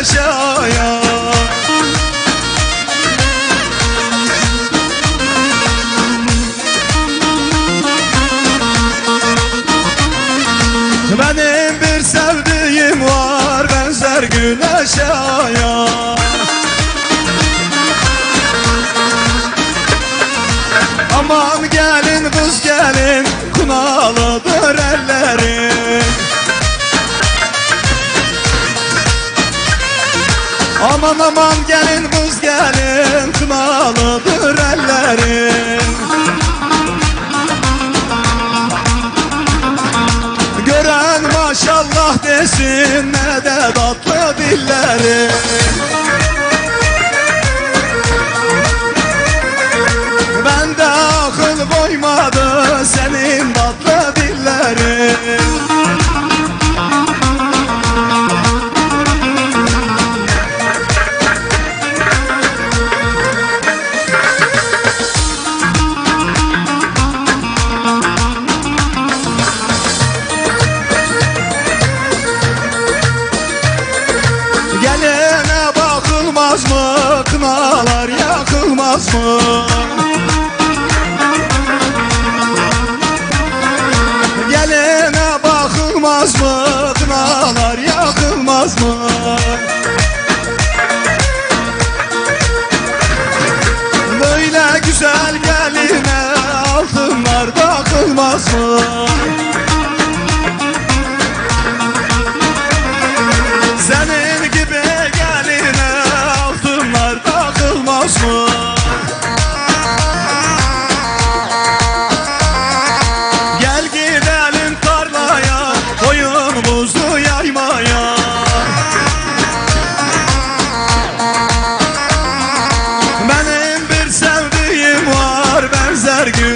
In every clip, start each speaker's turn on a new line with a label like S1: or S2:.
S1: yaşayan Benim bir sevdiğim var benzer güneşe. Ya Aman gelin kız gelin kunalıdır ellerim Aman aman gelin kız gelin Kınalıdır ellerin Gören maşallah desin Ne de tatlı dillerin. coração her gün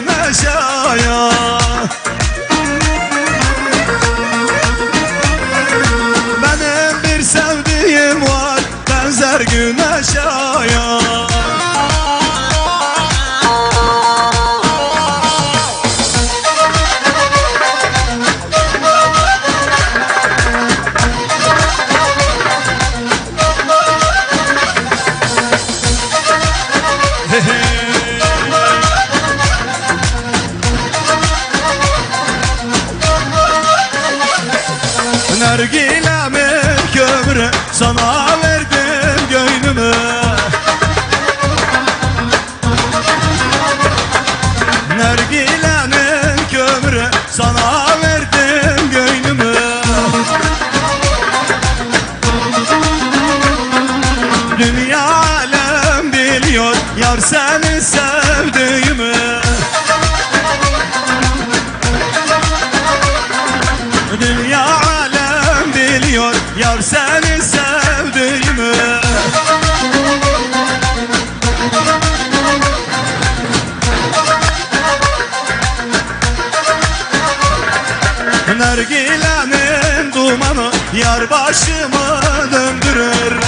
S1: Nergilenin dumanı yar başımı döndürür.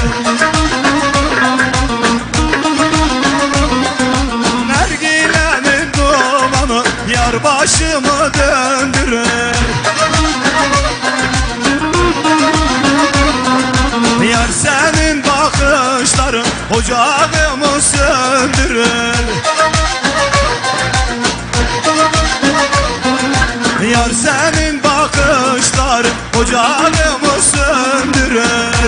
S1: Nergilenin dumanı yar başımı döndürür. Yar senin bakışların ocağımı söndürür. Yar senin yanarım Ocağımı söndürer?